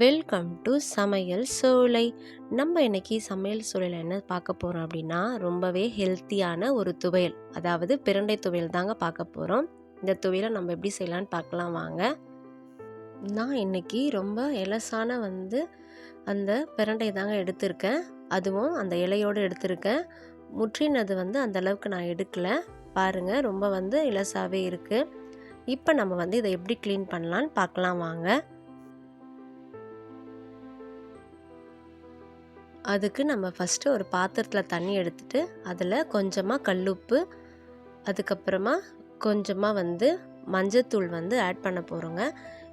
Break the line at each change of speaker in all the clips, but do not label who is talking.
Welcome to சமையல் சூளை நம்ம இன்னைக்கு சமையல் சோலையில் என்ன பார்க்க போகிறோம் அப்படின்னா ரொம்பவே ஹெல்த்தியான ஒரு துவையல். அதாவது பிரண்டை துவையல் தாங்க பார்க்க போகிறோம் இந்த துவையலை நம்ம எப்படி செய்யலான்னு பார்க்கலாம் வாங்க. நான் இன்றைக்கி ரொம்ப எலசான வந்து அந்த பிரண்டை தாங்க எடுத்திருக்கேன். அதுவும் அந்த இலையோடு எடுத்திருக்கேன். முற்றினது வந்து அந்த அளவுக்கு நான் எடுக்கலை. பாருங்கள் ரொம்ப வந்து இலசாகவே இருக்குது இப்போ நம்ம வந்து இதை எப்படி க்ளீன் பண்ணலான்னு பார்க்கலாம் வாங்க. அதுக்கு நம்ம ஃபஸ்ட்டு ஒரு பாத்திரத்தில் தண்ணி எடுத்துட்டு அதில் கொஞ்சமாக கல்லுப்பு அதுக்கப்புறமா கொஞ்சமாக வந்து மஞ்சத்தூள் வந்து ஆட் பண்ண போகிறோங்க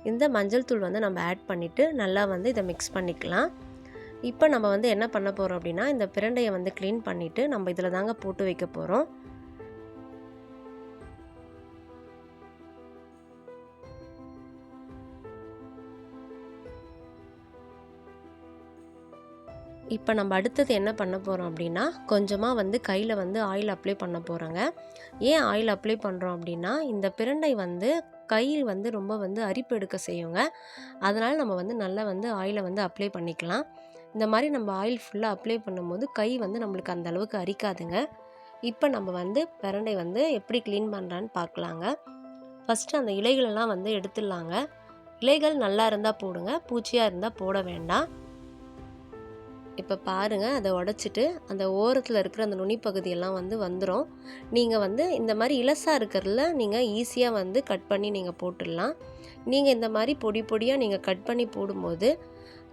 இந்த மஞ்சள் தூள் வந்து நம்ம ஆட் பண்ணிவிட்டு நல்லா வந்து இதை மிக்ஸ் பண்ணிக்கலாம். இப்போ நம்ம வந்து என்ன பண்ண போகிறோம் அப்படின்னா இந்த பிரண்டையை வந்து க்ளீன் பண்ணிவிட்டு நம்ம இதில் தாங்க போட்டு வைக்க போகிறோம் இப்போ நம்ம அடுத்தது என்ன பண்ண போகிறோம் அப்படின்னா கொஞ்சமாக வந்து கையில் வந்து ஆயில் அப்ளை பண்ண போகிறோங்க ஏன் ஆயில் அப்ளை பண்ணுறோம் அப்படின்னா இந்த பிரண்டை வந்து கையில் வந்து ரொம்ப வந்து அரிப்பு எடுக்க செய்யுங்க. அதனால் நம்ம வந்து நல்லா வந்து ஆயிலை வந்து அப்ளை பண்ணிக்கலாம். இந்த மாதிரி நம்ம ஆயில் ஃபுல்லாக அப்ளை பண்ணும்போது கை வந்து நம்மளுக்கு அந்த அளவுக்கு அரிக்காதுங்க. இப்போ நம்ம வந்து பிரண்டை வந்து எப்படி க்ளீன் பண்ணுறான்னு பார்க்கலாங்க. ஃபஸ்ட்டு அந்த இலைகளெல்லாம் வந்து எடுத்துடலாங்க. இலைகள் நல்லா இருந்தால் போடுங்க. பூச்சியாக இருந்தால் போட வேண்டாம். இப்போ பாருங்கள் அதை உடச்சிட்டு அந்த ஓரத்தில் இருக்கிற அந்த நுனி பகுதியெல்லாம் வந்து வந்துடும் நீங்கள் வந்து இந்த மாதிரி இலசாக இருக்கிறதுல நீங்கள் ஈஸியாக வந்து கட் பண்ணி நீங்கள் போட்டுடலாம். நீங்கள் இந்த மாதிரி பொடி பொடியாக நீங்கள் கட் பண்ணி போடும்போது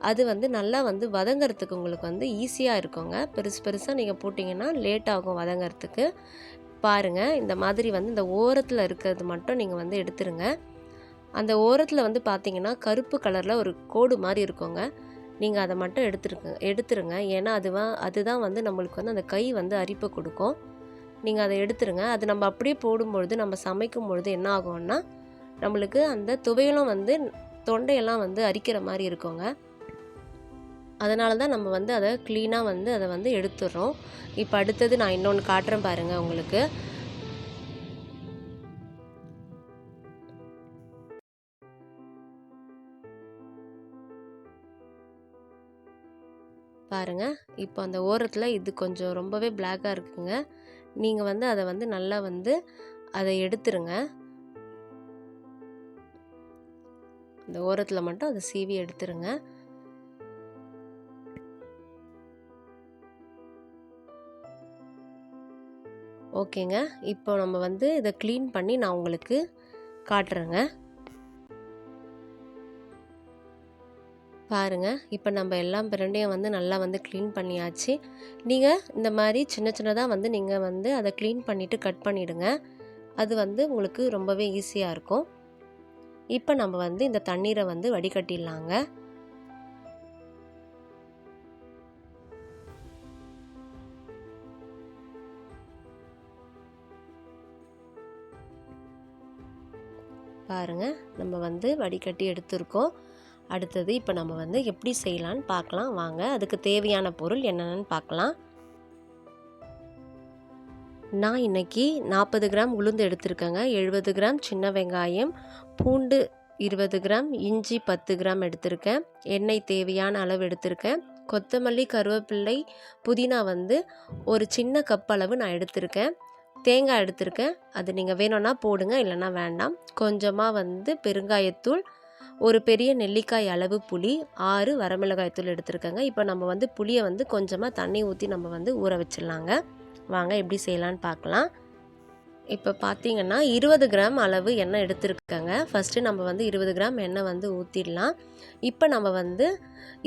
அது வந்து நல்லா வந்து வதங்கிறதுக்கு உங்களுக்கு வந்து ஈஸியாக இருக்குங்க. பெருசு பெருசாக நீங்கள் போட்டிங்கன்னா லேட் ஆகும் வதங்கிறதுக்கு. பாருங்கள் இந்த மாதிரி வந்து இந்த ஓரத்தில் இருக்கிறது மட்டும் நீங்கள் வந்து எடுத்துருங்க. அந்த ஓரத்தில் வந்து பார்த்தீங்கன்னா கருப்பு கலரில் ஒரு கோடு மாதிரி இருக்குங்க. நீங்கள் அதை மட்டும் எடுத்துருங்க எடுத்துருங்க. ஏன்னா அதுவா அதுதான் வந்து நம்மளுக்கு வந்து அந்த கை வந்து அரிப்பை கொடுக்கும். நீங்கள் அதை எடுத்துருங்க. அது நம்ம அப்படியே போடும்பொழுது நம்ம சமைக்கும் பொழுது என்ன ஆகும்னா நம்மளுக்கு அந்த துவையலும் வந்து தொண்டையெல்லாம் வந்து அரிக்கிற மாதிரி இருக்குங்க. அதனால தான் நம்ம வந்து அதை க்ளீனாக வந்து அதை வந்து எடுத்துடுறோம். இப்போ அடுத்தது நான் இன்னொன்று காட்டுறேன் பாருங்கள் உங்களுக்கு. பாருங்கள் இப்போ அந்த ஓரத்தில் இது கொஞ்சம் ரொம்பவே பிளாக்காக இருக்குங்க. நீங்கள் வந்து அதை வந்து நல்லா வந்து அதை எடுத்துருங்க. அந்த ஓரத்தில் மட்டும் அதை சீவி எடுத்துருங்க. ஓகேங்க. இப்போ நம்ம வந்து இதை க்ளீன் பண்ணி நான் உங்களுக்கு காட்டுறேங்க. பாருங்கள் இப்போ நம்ம எல்லாம் பிரண்டையும் வந்து நல்லா வந்து க்ளீன் பண்ணியாச்சு. நீங்கள் இந்த மாதிரி சின்ன சின்னதாக வந்து நீங்கள் வந்து அதை க்ளீன் பண்ணிவிட்டு கட் பண்ணிவிடுங்க அது வந்து உங்களுக்கு ரொம்பவே ஈஸியாக இருக்கும். இப்போ நம்ம வந்து இந்த தண்ணீரை வந்து வடிகட்டிடலாங்க. பாருங்கள் நம்ம வந்து வடிகட்டி எடுத்திருக்கோம். அடுத்தது இப்போ நம்ம வந்து எப்படி செய்யலான்னு பார்க்கலாம். வாங்க அதுக்கு தேவையான பொருள் என்னென்னு பார்க்கலாம். நான் இன்றைக்கி நாற்பது கிராம் உளுந்து எடுத்திருக்கேங்க. எழுபது கிராம் சின்ன வெங்காயம் பூண்டு இருபது கிராம் இஞ்சி பத்து கிராம் எடுத்திருக்கேன். எண்ணெய் தேவையான அளவு எடுத்திருக்கேன். கொத்தமல்லி கருவேப்பிள்ளை புதினா வந்து ஒரு சின்ன கப் அளவு நான் எடுத்திருக்கேன். தேங்காய் எடுத்திருக்கேன். அது நீங்கள் வேணும்னா போடுங்க இல்லைன்னா வேண்டாம். கொஞ்சமாக வந்து பெருங்காயத்தூள் ஒரு பெரிய நெல்லிக்காய் அளவு புளி ஆறு வரமிளகாய் தூள் எடுத்துருக்கேங்க. இப்போ நம்ம வந்து புளியை வந்து கொஞ்சமாக தண்ணி ஊற்றி நம்ம வந்து ஊற வச்சிடலாங்க. வாங்க எப்படி செய்யலான்னு பார்க்கலாம் இப்போ பார்த்தீங்கன்னா இருபது கிராம் அளவு எண்ணெய் எடுத்துருக்கேங்க. ஃபஸ்ட்டு நம்ம வந்து இருபது கிராம் எண்ணெய் வந்து ஊற்றிடலாம் இப்போ நம்ம வந்து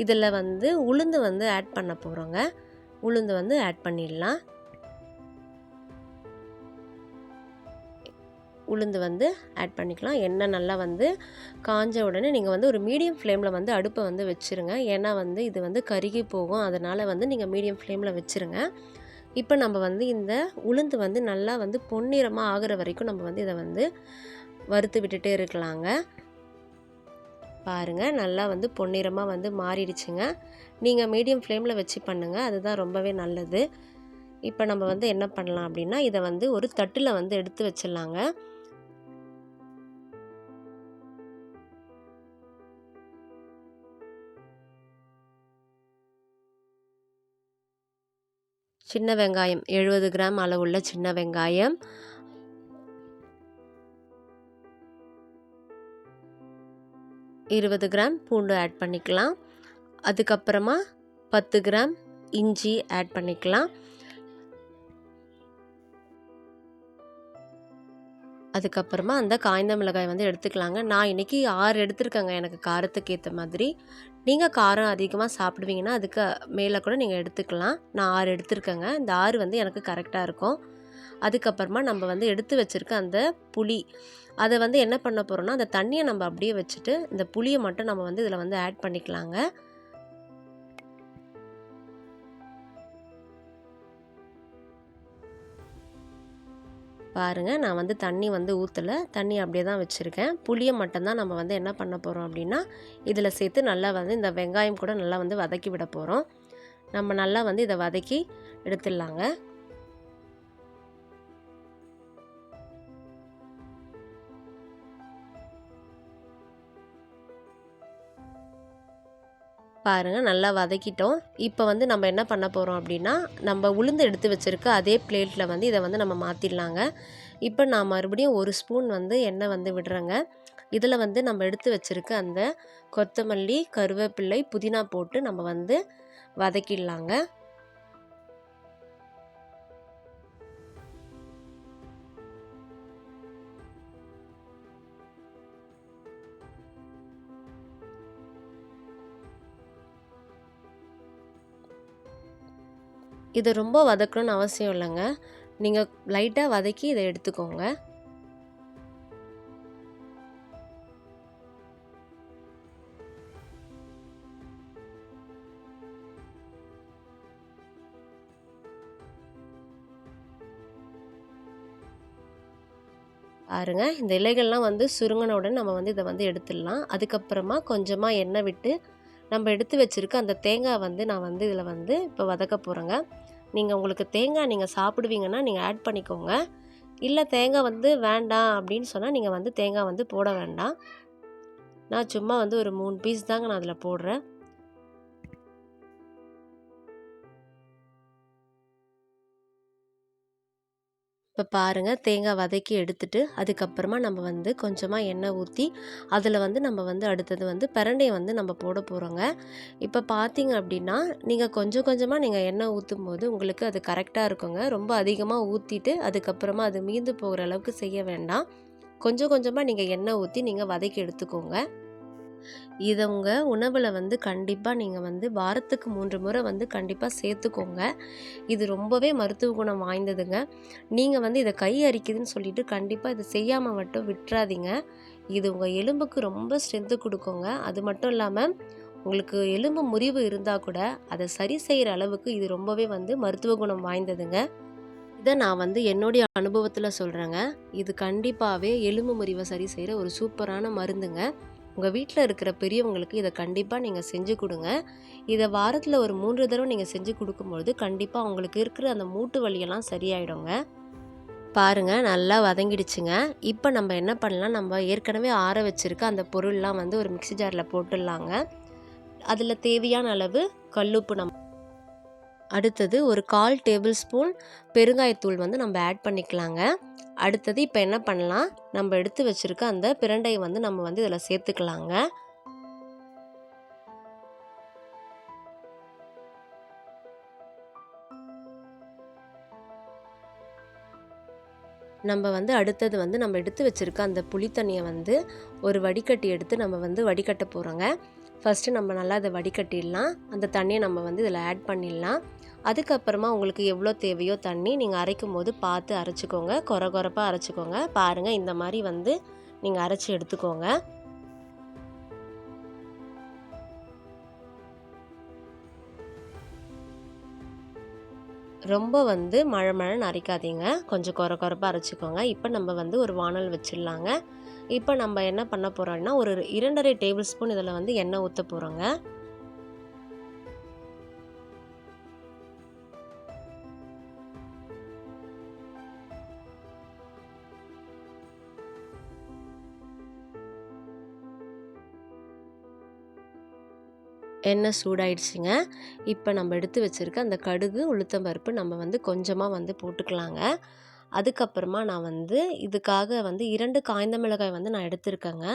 இதில் வந்து உளுந்து வந்து ஆட் பண்ண போகிறோங்க உளுந்து வந்து ஆட் பண்ணிடலாம். உளுந்து வந்து ஆட் பண்ணிக்கலாம். எண்ணெய் நல்லா வந்து காஞ்ச உடனே நீங்கள் வந்து ஒரு மீடியம் ஃப்ளேமில் வந்து அடுப்பை வந்து வச்சுருங்க. ஏன்னா வந்து இது வந்து கருகி போகும். அதனால் வந்து நீங்கள் மீடியம் ஃப்ளேமில் வச்சுருங்க. இப்போ நம்ம வந்து இந்த உளுந்து வந்து நல்லா வந்து பொன்னிறமாக ஆகிற வரைக்கும் நம்ம வந்து இதை வந்து வறுத்து விட்டுட்டே இருக்கலாங்க. பாருங்கள் நல்லா வந்து பொன்னிறமாக வந்து மாறிடுச்சுங்க. நீங்கள் மீடியம் ஃப்ளேமில் வச்சு பண்ணுங்கள் அதுதான் ரொம்பவே நல்லது. இப்போ நம்ம வந்து என்ன பண்ணலாம் அப்படின்னா இதை வந்து ஒரு தட்டில் வந்து எடுத்து வச்சிடலாங்க. சின்ன வெங்காயம் எழுபது கிராம் அளவுள்ள சின்ன வெங்காயம். இருபது கிராம் பூண்டு ஆட் பண்ணிக்கலாம். அதுக்கப்புறமா பத்து கிராம் இஞ்சி ஆட் பண்ணிக்கலாம். அதுக்கப்புறமா அந்த காய்ந்த மிளகாய் வந்து எடுத்துக்கலாங்க. நான் இன்றைக்கி ஆறு எடுத்துருக்கேங்க. எனக்கு காரத்துக்கு ஏற்ற மாதிரி. நீங்கள் காரம் அதிகமாக சாப்பிடுவீங்கன்னா அதுக்கு மேலே கூட நீங்கள் எடுத்துக்கலாம். நான் ஆறு எடுத்துருக்கேங்க. இந்த ஆறு வந்து எனக்கு கரெக்டாக இருக்கும். அதுக்கப்புறமா நம்ம வந்து எடுத்து வச்சுருக்க அந்த புளி அதை வந்து என்ன பண்ண போகிறோம்னா அந்த தண்ணியை நம்ம அப்படியே வச்சுட்டு இந்த புளியை மட்டும் நம்ம வந்து இதில் வந்து ஆட் பண்ணிக்கலாங்க. பாருங்கள் நான் வந்து தண்ணி வந்து ஊற்றலை தண்ணி அப்படியே தான் வச்சுருக்கேன். புளியை மட்டும்தான் நம்ம வந்து என்ன பண்ண போகிறோம் அப்படின்னா இதில் சேர்த்து நல்லா வந்து இந்த வெங்காயம் கூட நல்லா வந்து வதக்கி விட போகிறோம் நம்ம நல்லா வந்து இதை வதக்கி எடுத்துடலாங்க. பாருங்கள் நல்லா வதக்கிட்டோம். இப்போ வந்து நம்ம என்ன பண்ண போகிறோம் அப்படின்னா நம்ம உளுந்து எடுத்து வச்சுருக்க அதே பிளேட்டில் வந்து இதை வந்து நம்ம மாற்றிடலாங்க இப்போ நான் மறுபடியும் ஒரு ஸ்பூன் வந்து எண்ணெய் வந்து விடுறேங்க. இதில் வந்து நம்ம எடுத்து வச்சுருக்க அந்த கொத்தமல்லி கருவேப்பிள்ளை புதினா போட்டு நம்ம வந்து வதக்கிடலாங்க. இதை ரொம்ப வதக்கணும்னு அவசியம் இல்லைங்க. நீங்கள் லைட்டாக வதக்கி இதை எடுத்துக்கோங்க. பாருங்க இந்த இலைகள்லாம் வந்து சுருங்கின உடனே நம்ம வந்து இதை வந்து எடுத்துடலாம். அதுக்கப்புறமா கொஞ்சமாக எண்ணெய் விட்டு நம்ம எடுத்து வச்சுருக்க அந்த தேங்காய் வந்து நான் வந்து இதில் வந்து இப்போ வதக்க போகிறேங்க நீங்கள் உங்களுக்கு தேங்காய் நீங்கள் சாப்பிடுவீங்கன்னா நீங்கள் ஆட் பண்ணிக்கோங்க. இல்லை தேங்காய் வந்து வேண்டாம் அப்படின்னு சொன்னால் நீங்கள் வந்து தேங்காய் வந்து போட வேண்டாம். நான் சும்மா வந்து ஒரு மூணு பீஸ் தாங்க நான் அதில் போடுறேன். இப்போ பாருங்கள் தேங்காய் வதக்கி எடுத்துட்டு அதுக்கப்புறமா நம்ம வந்து கொஞ்சமாக எண்ணெய் ஊற்றி அதில் வந்து நம்ம வந்து அடுத்தது வந்து பிரண்டையை வந்து நம்ம போட போகிறோங்க இப்போ பார்த்தீங்க அப்படின்னா நீங்கள் கொஞ்சம் கொஞ்சமாக நீங்கள் எண்ணெய் ஊற்றும் போது உங்களுக்கு அது கரெக்டாக இருக்குங்க. ரொம்ப அதிகமாக ஊற்றிட்டு அதுக்கப்புறமா அது மீந்து போகிற அளவுக்கு செய்ய வேண்டாம். கொஞ்சம் கொஞ்சமாக நீங்கள் எண்ணெய் ஊற்றி நீங்கள் வதக்கி எடுத்துக்கோங்க. இதை உங்கள் உணவில் வந்து கண்டிப்பாக நீங்கள் வந்து வாரத்துக்கு மூன்று முறை வந்து கண்டிப்பாக சேர்த்துக்கோங்க. இது ரொம்பவே மருத்துவ குணம் வாய்ந்ததுங்க. நீங்கள் வந்து இதை கை அரிக்குதுன்னு சொல்லிட்டு கண்டிப்பாக இதை செய்யாமல் மட்டும் விட்டுறாதீங்க. இது உங்கள் எலும்புக்கு ரொம்ப ஸ்ட்ரென்த்து கொடுக்குங்க. அது மட்டும் இல்லாமல் உங்களுக்கு எலும்பு முறிவு இருந்தால் கூட அதை சரி செய்கிற அளவுக்கு இது ரொம்பவே வந்து மருத்துவ குணம் வாய்ந்ததுங்க. இதை நான் வந்து என்னுடைய அனுபவத்தில் சொல்கிறேங்க இது கண்டிப்பாகவே எலும்பு முறிவை சரி செய்கிற ஒரு சூப்பரான மருந்துங்க. உங்கள் வீட்டில் இருக்கிற பெரியவங்களுக்கு இதை கண்டிப்பாக நீங்கள் செஞ்சு கொடுங்க. இதை வாரத்தில் ஒரு மூன்று தடவை நீங்கள் செஞ்சு கொடுக்கும்பொழுது கண்டிப்பாக அவங்களுக்கு இருக்கிற அந்த மூட்டு வலியெல்லாம் சரியாயிடுங்க. பாருங்கள் நல்லா வதங்கிடுச்சுங்க. இப்போ நம்ம என்ன பண்ணலாம்? நம்ம ஏற்கனவே ஆற வச்சுருக்க அந்த பொருள்லாம் வந்து ஒரு மிக்சி ஜாரில் போட்டுடலாங்க. அதில் தேவையான அளவு கல்லுப்பு நம்ம அடுத்தது ஒரு கால் டேபிள் ஸ்பூன் பெருங்காயத்தூள் வந்து நம்ம ஆட் பண்ணிக்கலாங்க. அடுத்தது இப்போ என்ன பண்ணலாம்? நம்ம எடுத்து வச்சுருக்க அந்த பிரண்டையை வந்து நம்ம வந்து இதில் சேர்த்துக்கலாங்க. நம்ம வந்து அடுத்தது வந்து நம்ம எடுத்து வச்சுருக்க அந்த புளித்தண்ணியை வந்து ஒரு வடிகட்டி எடுத்து நம்ம வந்து வடிகட்ட போகிறோங்க ஃபஸ்ட்டு நம்ம நல்லா அதை வடிகட்டிடலாம். அந்த தண்ணியை நம்ம வந்து இதில் ஆட் பண்ணிடலாம். அதுக்கப்புறமா உங்களுக்கு எவ்வளோ தேவையோ தண்ணி நீங்கள் அரைக்கும் போது பார்த்து அரைச்சிக்கோங்க. குறை குறைப்பாக அரைச்சிக்கோங்க. பாருங்கள் இந்த மாதிரி வந்து நீங்கள் அரைச்சி எடுத்துக்கோங்க. ரொம்ப வந்து மழை மழைன்னு அரைக்காதீங்க. கொஞ்சம் குறை குறைப்பாக அரைச்சிக்கோங்க. இப்போ நம்ம வந்து ஒரு வானல் வச்சிடலாங்க. இப்போ நம்ம என்ன பண்ண போகிறோம்னா ஒரு இரண்டரை டேபிள் ஸ்பூன் இதில் வந்து எண்ணெய் ஊற்ற போகிறோங்க எண்ணெய் சூடாயிடுச்சுங்க. இப்போ நம்ம எடுத்து வச்சுருக்க அந்த கடுகு உளுத்தம்பருப்பு நம்ம வந்து கொஞ்சமாக வந்து போட்டுக்கலாங்க. அதுக்கப்புறமா நான் வந்து இதுக்காக வந்து இரண்டு காய்ந்த மிளகாய் வந்து நான் எடுத்திருக்கேங்க.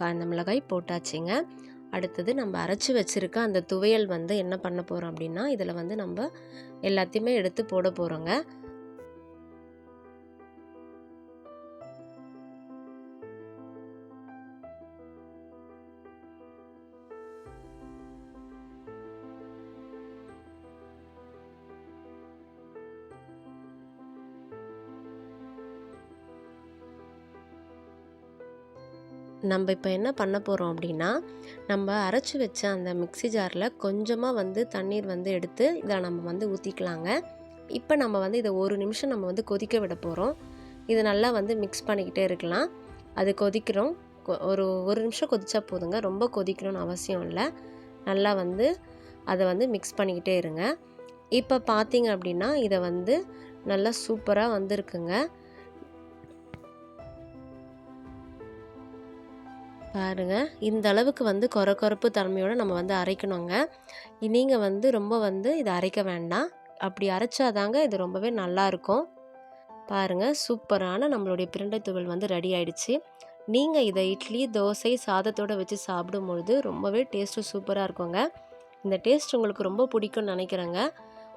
காய்ந்த மிளகாய் போட்டாச்சுங்க. அடுத்தது நம்ம அரைச்சி வச்சுருக்க அந்த துவையல் வந்து என்ன பண்ண போகிறோம் அப்படின்னா இதில் வந்து நம்ம எல்லாத்தையுமே எடுத்து போட போகிறோங்க நம்ம இப்போ என்ன பண்ண போகிறோம் அப்படின்னா நம்ம அரைச்சி வச்ச அந்த மிக்ஸி ஜாரில் கொஞ்சமாக வந்து தண்ணீர் வந்து எடுத்து இதில் நம்ம வந்து ஊற்றிக்கலாங்க இப்போ நம்ம வந்து இதை ஒரு நிமிஷம் நம்ம வந்து கொதிக்க விட போகிறோம் இது நல்லா வந்து மிக்ஸ் பண்ணிக்கிட்டே இருக்கலாம். அது கொதிக்கிறோம். கொ- ஒரு ஒரு நிமிஷம் கொதிச்சா போதுங்க. ரொம்ப கொதிக்கணும்னு அவசியம் இல்லை. நல்லா வந்து அதை வந்து மிக்ஸ் பண்ணிக்கிட்டே இருங்க. இப்போ பார்த்தீங்க அப்படின்னா இதை வந்து நல்லா சூப்பராக வந்திருக்குங்க. பாருங்க. இந்த அளவுக்கு வந்து கொர கொரப்பு தன்மையோட நம்ம வந்து அரைக்கணுங்க. நீங்கள் வந்து ரொம்ப வந்து இதை அரைக்க வேண்டாம். அப்படி அரைச்சாதாங்க இது ரொம்பவே நல்லா இருக்கும். பாருங்க சூப்பரான நம்மளுடைய பிரண்டை துகள் வந்து ரெடி ஆயிடுச்சு. நீங்கள் இதை இட்லி தோசை சாதத்தோட வச்சு சாப்பிடும்பொழுது ரொம்பவே டேஸ்ட்டு சூப்பராக இருக்குங்க. இந்த டேஸ்ட் உங்களுக்கு ரொம்ப பிடிக்கும்னு நினைக்கிறேங்க.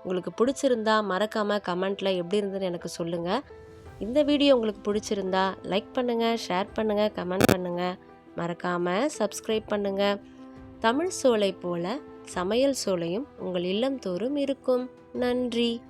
உங்களுக்கு பிடிச்சிருந்தா மறக்காமல் கமெண்ட்டில் எப்படி இருந்ததுன்னு எனக்கு சொல்லுங்கள் இந்த வீடியோ உங்களுக்கு பிடிச்சிருந்தா லைக் பண்ணுங்கள் ஷேர் பண்ணுங்கள் கமெண்ட் பண்ணுங்கள் மறக்காமல் சப்ஸ்கிரைப் பண்ணுங்கள் தமிழ் சோலை போல சமையல் சோலையும் உங்கள் இல்லம் தோறும் இருக்கும். நன்றி.